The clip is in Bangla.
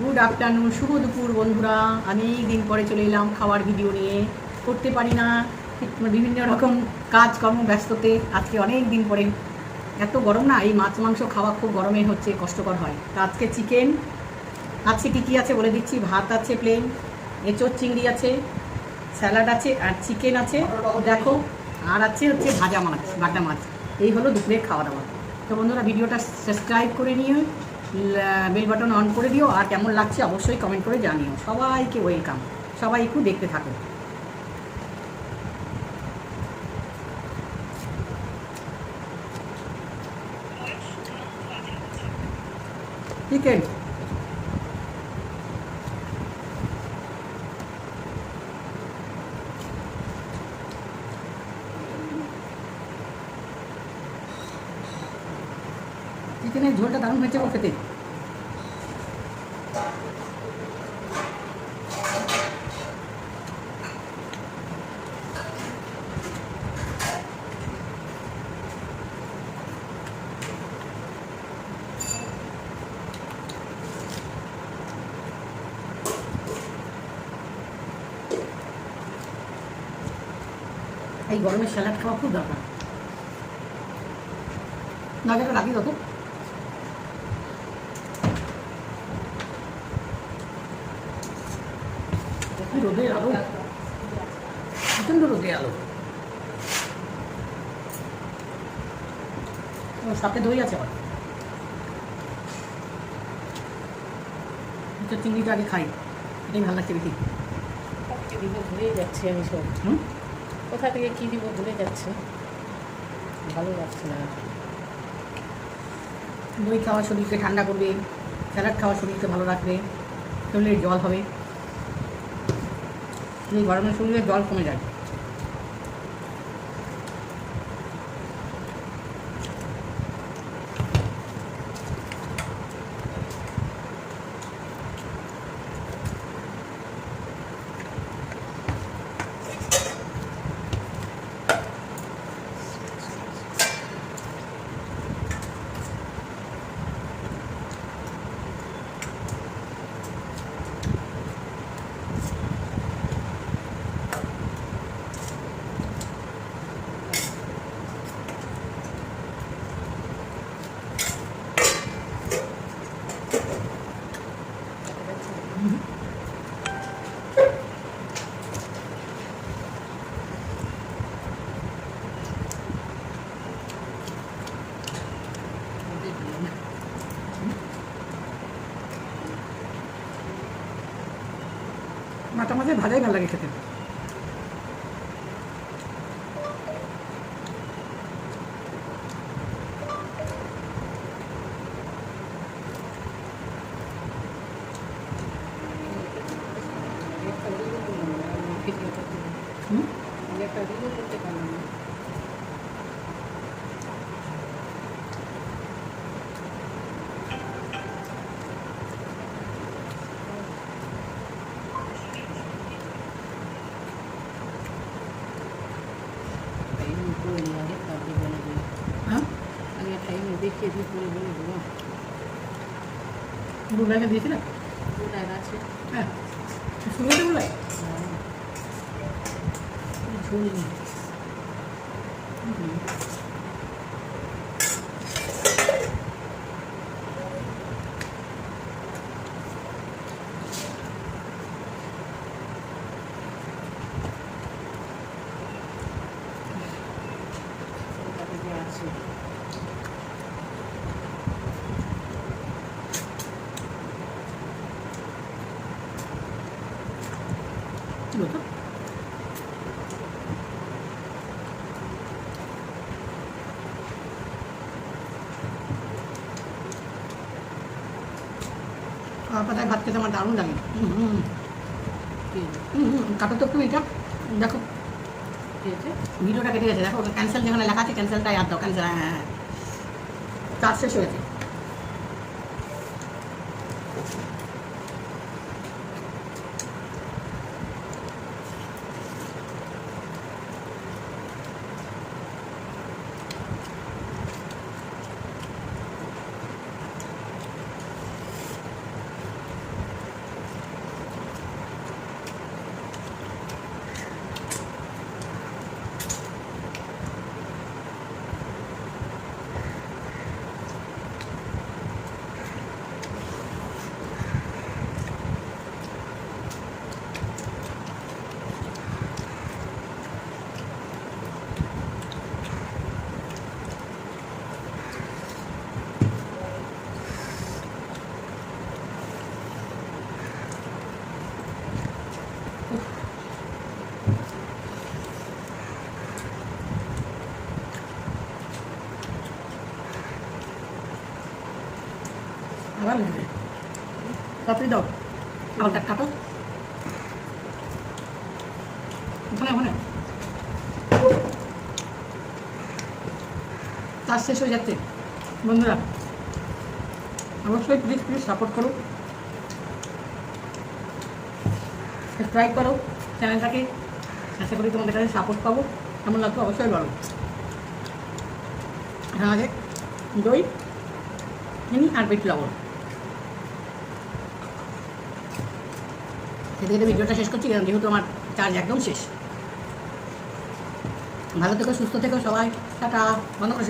গুড আফটারনুন শুভ দুপুর বন্ধুরা। অনেক দিন পরে চলে এলাম খাওয়ার ভিডিও নিয়ে। করতে পারি না। বিভিন্ন রকম কাজকর্ম, ব্যস্ততে আজকে অনেক দিন পরে। এত গরম না, এই মাছ মাংস খাওয়া খুব গরমে হচ্ছে, কষ্টকর হয়। তা আজকে চিকেন আছে কী কী আছে বলে দিচ্ছি? ভাত আছে প্লেন এঁচোর চিংড়ি আছে স্যালাড আছে, আর চিকেন আছে। দেখো, আর আছে হচ্ছে ভাজা মাছ, বাটা মাছ। এই হলো দুপুরের খাওয়া দাওয়া। তো বন্ধুরা ভিডিওটা সাবস্ক্রাইব করে নিয়ে বেল বাটন অন করে দিও, আর কেমন লাগছে অবশ্যই কমেন্ট করে জানিও। সবাইকে ওয়েলকাম সবাই একটু দেখতে থাকো। চিকেন চিকেনের ঝোলটা দারুণ হয়েছে ও খেতে। এই গরমে স্যালাড খাওয়া খুব দরকার। নজরটা লাগিয়ে দাও রোদের আলো? প্রচণ্ড রোদের আলো। সাথে দই আছে আবার। তো চিংড়িটা আগে খাই। এটাই ভালো লাগছে কি দিব ভুলে যাচ্ছি আমি সব। কোথা থেকে কি দিব ভুলে যাচ্ছে। ভালো লাগছে না। দই খাওয়া শরীরকে ঠান্ডা করবে স্যালাড খাওয়া শরীরকে ভালো রাখবে শরীরে জল হবে। এই গরমের সময় জল কমে যায় মাথা মাঝে ভাজাই ভালো লাগে খেতে হুম একটা ভিডিও করতে পারলাম না টাইম আগে তারপরে বলে দিই হ্যাঁ আগে টাইমে দেখিয়ে দিই পরে বলে দেবো রুলাইকে দিয়েছিলাম ওটাই আছে হ্যাঁ শুনতে রুলাই ঝুল নেই। খাওয়া পাতায় ভাত খেতে আমার দারুণ লাগে। কাটো তো এটা। দেখো। ভিডিওটা কেটে গেছে। দেখো ক্যান্সেল যেখানে লেখা আছে ক্যান্সেলটাই আর দাও ক্যান্সেল হ্যাঁ হ্যাঁ কাজ শেষ হয়েছে তাড়াতাড়ি দাও। আবার কাট। ওখানে ওখানে কাজ শেষ হয়ে যাচ্ছে। বন্ধুরা, অবশ্যই প্লিজ প্লিজ সাপোর্ট করো। সাবস্ক্রাইব করো। চ্যানেলটাকে আশা করি তোমাদের কাছে সাপোর্ট পাবো। কেমন লাগতো অবশ্যই বলো। আগে দই চিনি আর বিট লবণ। খেতে ভিডিওটা শেষ করছি, কারণ যেহেতু আমার চার্জ একদম শেষ। ভালো থেকো, সুস্থ থেকো সবাই, টাটা, বন্ধ করে